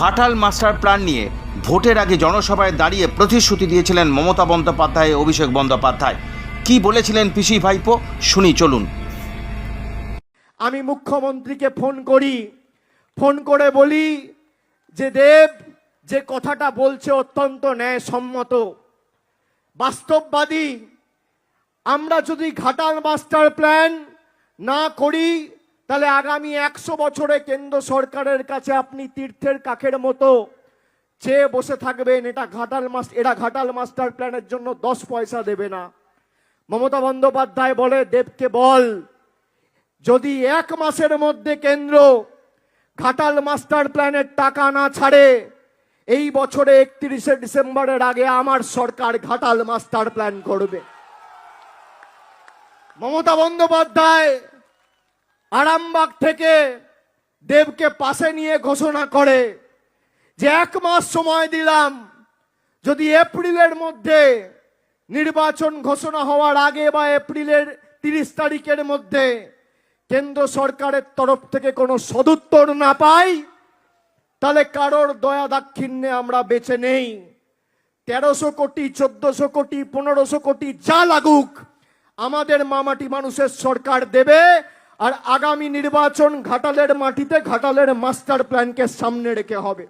Ghatal master plan নিয়ে ভোটের আগে জনসভায় দাঁড়িয়ে প্রতিশ্রুতি দিয়েছিলেন মমতা বন্দ্যোপাধ্যায় অভিষেক বন্দ্যোপাধ্যায়। কি বলেছিলেন পিসি ভাইপো? শুনি, চলুন। আমি মুখ্যমন্ত্রীকে ফোন করি। ফোন করে বলি যে, দেব, যে কথাটা বলছে অত্যন্ত ন্যায়সম্মত। বাস্তববাদী। আমরা যদি ঘাটাল মাস্টার প্ল্যান না করি তাহলে আগামী একশো বছরে কেন্দ্র সরকারের কাছে আপনি তীর্থের কাকের মতো চেয়ে বসে থাকবেন, এটা ঘাটাল মাস এরা ঘাটাল মাস্টার প্ল্যানের জন্য দশ পয়সা দেবে না। মমতা বন্দ্যোপাধ্যায় বলে, দেবকে বল, যদি এক মাসের মধ্যে কেন্দ্র ঘাটাল মাস্টার প্ল্যানের টাকা না ছাড়ে, এই বছরে একত্রিশে ডিসেম্বরের আগে আমার সরকার ঘাটাল মাস্টার প্ল্যান করবে। মমতা বন্দ্যোপাধ্যায় আরামবাগ থেকে দেবকে পাশে নিয়ে ঘোষণা করে যে এক মাস সময় দিলাম, যদি এপ্রিলের মধ্যে নির্বাচন ঘোষণা হওয়ার আগে বা এপ্রিলের তিরিশ তারিখের মধ্যে কেন্দ্র সরকারের তরফ থেকে কোনো সদুত্তর না পাই, তাহলে কারোর দয়া দাক্ষিণ্যে আমরা বেঁচে নেই। তেরোশো কোটি, চোদ্দশো কোটি, পনেরোশো কোটি যা লাগুক, আমাদের মামাটি মানুষের সরকার দেবে আর আগামী নির্বাচন ঘাটালের মাটিতে, ঘাটালের মাস্টার প্ল্যানকে সামনে রেখে হবে।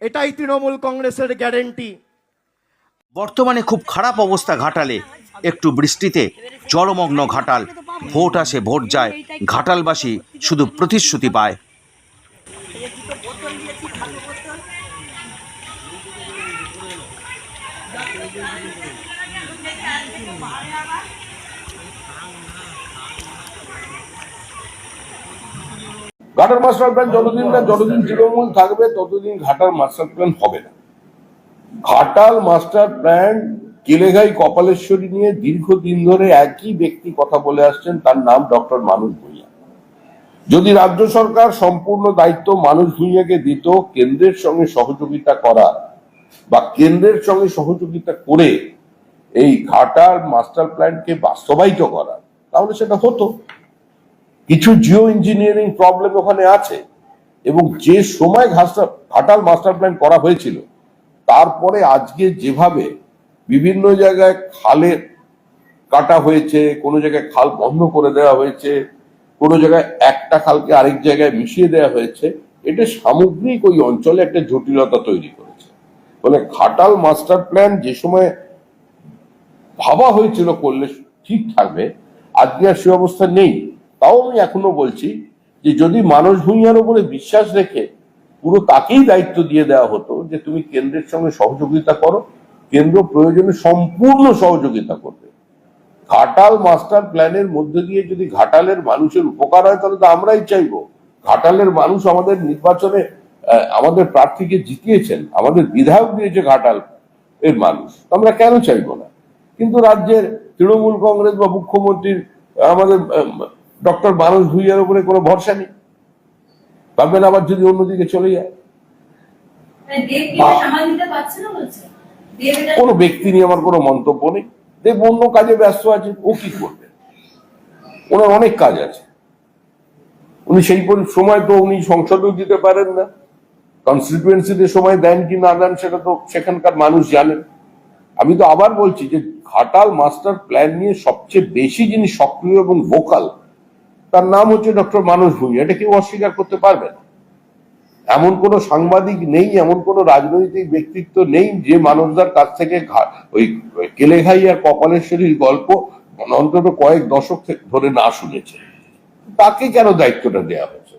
এটাই তৃণমূল কংগ্রেসের গ্যারেন্টি। বর্তমানে খুব খারাপ অবস্থা ঘাটালে। একটু বৃষ্টিতে জলমগ্ন ঘাটাল। ভোট আসে, ভোট যায়। ঘাটালবাসী শুধু প্রতিশ্রুতি পায়। ঘাটার মাস্টার প্ল্যান যতদিন না যতদিন তৃণমূল থাকবে, ততদিন ঘাটার মাস্টার প্ল্যান হবে না। ঘাটাল মাস্টার প্ল্যান কেলেঘাই কপালেশ্বরী নিয়ে দীর্ঘদিন ধরে একই ব্যক্তি কথা বলে আসছেন, তার নাম ডক্টর মানুষ ভূঁইয়া। যদি রাজ্য সরকার সম্পূর্ণ দায়িত্ব মানুষ ভূঁইয়াকে দিত, কেন্দ্রের সঙ্গে সহযোগিতা করা বা কেন্দ্রের সঙ্গে সহযোগিতা করে এই ঘাটার মাস্টার প্ল্যানকে বাস্তবায়িত করা, তাহলে সেটা হতো। কিছু জিও ইঞ্জিনিয়ারিং প্রবলেম ওখানে আছে এবং যে সময় ঘাসটা, ঘাটাল মাস্টার প্ল্যান করা হয়েছিল, তারপরে আজকে যেভাবে বিভিন্ন জায়গায় খালে কাটা হয়েছে, কোনো জায়গায় খাল বন্ধ করে দেওয়া হয়েছে, কোনো জায়গায় একটা খালকে আরেক জায়গায় মিশিয়ে দেওয়া হয়েছে, এটা সামগ্রিক ওই অঞ্চলে একটা জটিলতা তৈরি করেছে। ফলে ঘাটাল মাস্টার প্ল্যান যে সময় ভাবা হয়েছিল করলে ঠিক থাকবে, আজকে আর সে অবস্থা নেই। তাও আমি এখনও বলছি যে যদি মানুষ ভূঁইয়ার উপরে বিশ্বাস রেখে পুরো তাকেই দায়িত্ব দিয়ে দেওয়া হতো যে তুমি কেন্দ্রের সঙ্গে সহযোগিতা করো, কেন্দ্র প্রয়োজনে সম্পূর্ণ সহযোগিতা করবে। ঘাটাল মাস্টার প্ল্যানের মধ্যে দিয়ে যদি ঘাটালের মানুষের উপকার হয়, তাহলে তো আমরাই চাইব। ঘাটালের মানুষ আমাদের নির্বাচনে আমাদের প্রার্থীকে জিতিয়েছেন, আমাদের বিধায়ক দিয়েছে ঘাটাল এর মানুষ। আমরা কেন চাইব না? কিন্তু রাজ্যের তৃণমূল কংগ্রেস বা মুখ্যমন্ত্রীর, আমাদের ডক্টর মানুষ ভুইয়ার উপরে কোনো ভরসা নেই। ভাববেন আবার যদি অন্যদিকে চলে যায়। মানে কোনো ব্যক্তি নিয়ে আমার কোনো মন্তব্য নেই। দেব অন্য কাজে ব্যস্ত আছে ও কি করবে? ওনার অনেক কাজ আছে। উনি সেই সময় তো উনি সংসদেও দিতে পারেন না। কনস্টিটুয়েন্সিতে সময় দেন কি না দেন সেটা তো সেখানকার মানুষ জানেন। আমি তো আবার বলছি যে ঘাটাল মাস্টার প্ল্যান নিয়ে সবচেয়ে বেশি যিনি সক্রিয় এবং ভোকাল তার নাম হচ্ছে ডক্টর মানুষ ভূঁইয়া এটা কেউ অস্বীকার করতে পারবে না। এমন কোন সাংবাদিক নেই, এমন কোন রাজনৈতিক ব্যক্তিত্ব নেই যে মানুষদার কাছ থেকে ওই কেলেঘাই আর কপালেশ্বরীর গল্প অন্তত কয়েক দশক ধরে না শুনেছে। তাকে কেন দায়িত্বটা দেওয়া হয়েছে